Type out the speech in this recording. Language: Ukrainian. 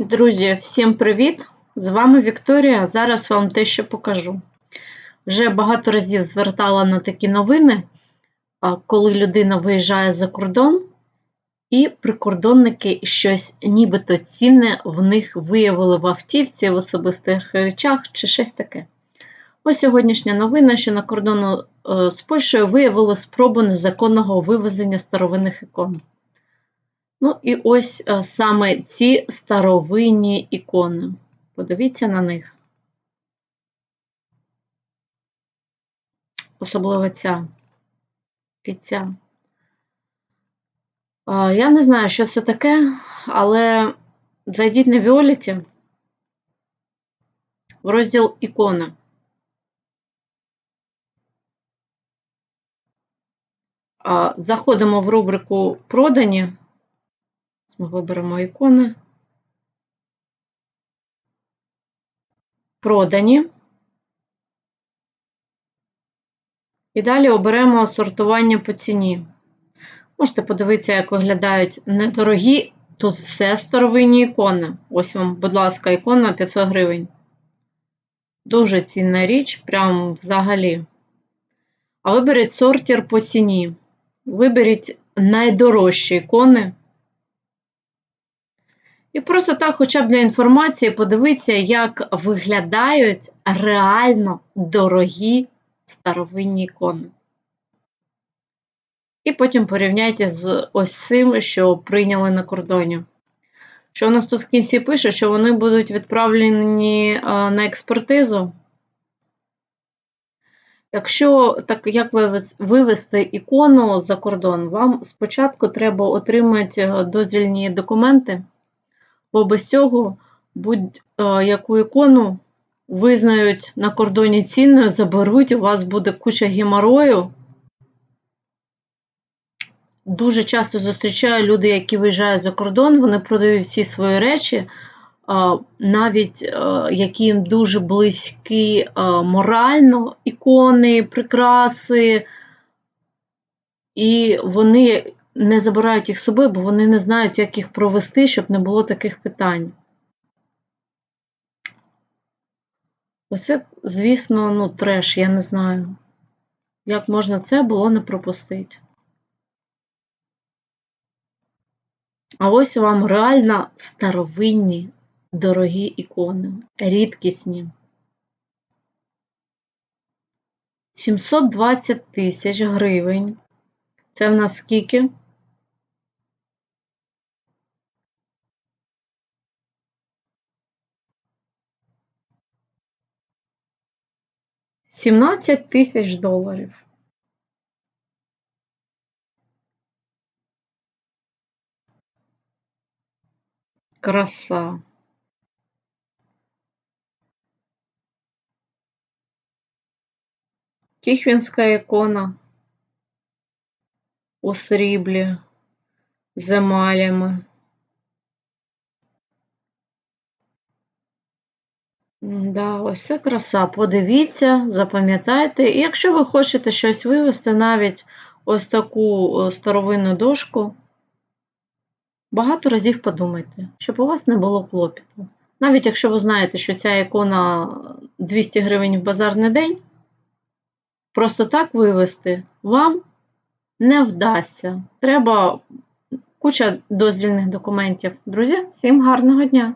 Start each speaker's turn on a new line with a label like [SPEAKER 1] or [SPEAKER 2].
[SPEAKER 1] Друзі, всім привіт! З вами Вікторія. Зараз вам те, що покажу. Вже багато разів звертала на такі новини, коли людина виїжджає за кордон, і прикордонники щось нібито цінне в них виявили в автівці, в особистих речах чи щось таке. Ось сьогоднішня новина, що на кордону е, з Польщею виявили спробу незаконного вивезення старовинних ікон. Ну, і ось е, саме ці старовинні ікони. Подивіться на них. Особливо ця і ця. А, Я не знаю, що це таке, але зайдіть на Віоліті в розділ ікони. Заходимо в рубрику Продані. Ми виберемо ікони. Продані. І далі оберемо сортування по ціні. Можете подивитися, як виглядають недорогі. Тут все старовинні ікони. Ось вам, будь ласка, ікона 500 гривень. Дуже цінна річ, прям взагалі. А виберіть сортір по ціні. Виберіть найдорожчі ікони. І просто так, хоча б для інформації, подивіться, як виглядають реально дорогі старовинні ікони. І потім порівняйте з ось цим, що прийняли на кордоні. Що у нас тут в кінці пише, що вони будуть відправлені на експертизу. Якщо так як вивести ікону за кордон, вам спочатку треба отримати дозвільні документи. Бо без цього будь-яку ікону визнають на кордоні цінною, заберуть, у вас буде куча геморою. Дуже часто зустрічаю люди, які виїжджають за кордон, вони продають всі свої речі, навіть які їм дуже близькі морально ікони, прикраси, і вони не забирають їх з собою, бо вони не знають, як їх провести, щоб не було таких питань. Оце, звісно, ну, треш, я не знаю. Як можна це було не пропустити. А ось вам реально старовинні, дорогі ікони, рідкісні. 720 тисяч гривень. Це в нас скільки? 17 тисяч доларів. Краса. Тихвінська ікона у сріблі з емалями. Да, ось це краса. Подивіться, запам'ятайте. І якщо ви хочете щось вивести, навіть ось таку старовинну дошку, багато разів подумайте, щоб у вас не було клопіту. Навіть якщо ви знаєте, що ця ікона 200 гривень в базарний день, просто так вивести вам не вдасться. Треба куча дозвільних документів. Друзі, всім гарного дня!